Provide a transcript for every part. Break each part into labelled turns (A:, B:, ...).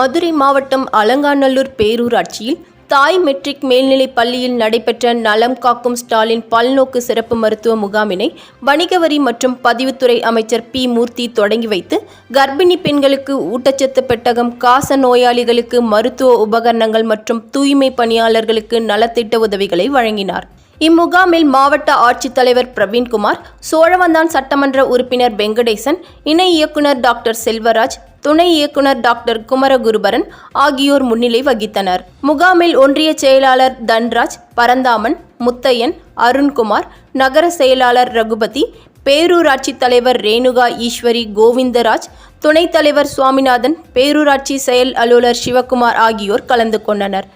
A: மதுரை மாவட்டம் அலங்காநல்லூர் பேரூராட்சியில் தாய் மெட்ரிக் மேல்நிலைப் பள்ளியில் நடைபெற்ற நலம் காக்கும் ஸ்டாலின் பல்நோக்கு சிறப்பு மருத்துவ முகாமினை வணிக வரி மற்றும் பதிவுத்துறை அமைச்சர் பி மூர்த்தி தொடங்கி வைத்து கர்ப்பிணி பெண்களுக்கு ஊட்டச்சத்து பெட்டகம் காச நோயாளிகளுக்கு மருத்துவ உபகரணங்கள் மற்றும் தூய்மை பணியாளர்களுக்கு நலத்திட்ட உதவிகளை வழங்கினார். இம்முகாமில் மாவட்ட ஆட்சித்தலைவர் பிரவீன்குமார் சோழவந்தான் சட்டமன்ற உறுப்பினர் வெங்கடேசன் இணை இயக்குனர் டாக்டர் செல்வராஜ் துணை இயக்குனர் டாக்டர் குமரகுருபரன் ஆகியோர் முன்னிலை வகித்தனர். முகாமில் ஒன்றிய செயலாளர் தன்ராஜ் பரந்தாமன் முத்தையன் அருண்குமார் நகர செயலாளர் ரகுபதி பேரூராட்சி தலைவர் ரேணுகா ஈஸ்வரி கோவிந்தராஜ் துணைத் தலைவர் சுவாமிநாதன் பேரூராட்சி செயல் அலுவலர் சிவகுமார் ஆகியோர் கலந்து கொண்டனர்.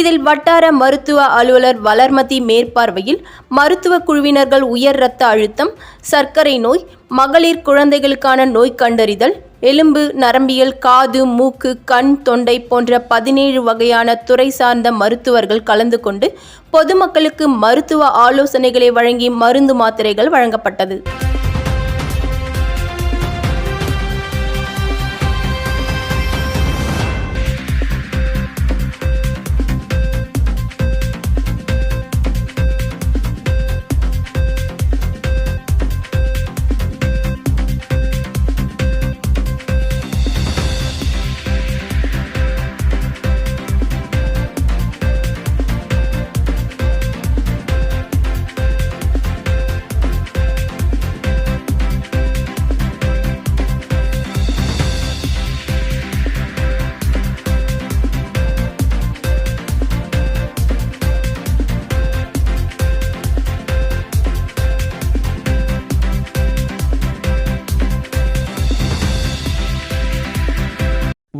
A: இதில் வட்டார மருத்துவ அலுவலர் வளர்மதி மேற்பார்வையில் மருத்துவ குழுவினர்கள் உயர் இரத்த அழுத்தம் சர்க்கரை நோய் மகளிர் குழந்தைகளுக்கான நோய் கண்டறிதல் எலும்பு நரம்பியல் காது மூக்கு கண் தொண்டை போன்ற பதினேழு வகையான துறை சார்ந்த மருத்துவர்கள் கலந்து கொண்டு பொதுமக்களுக்கு மருத்துவ ஆலோசனைகளை வழங்கி மருந்து மாத்திரைகள் வழங்கப்பட்டது.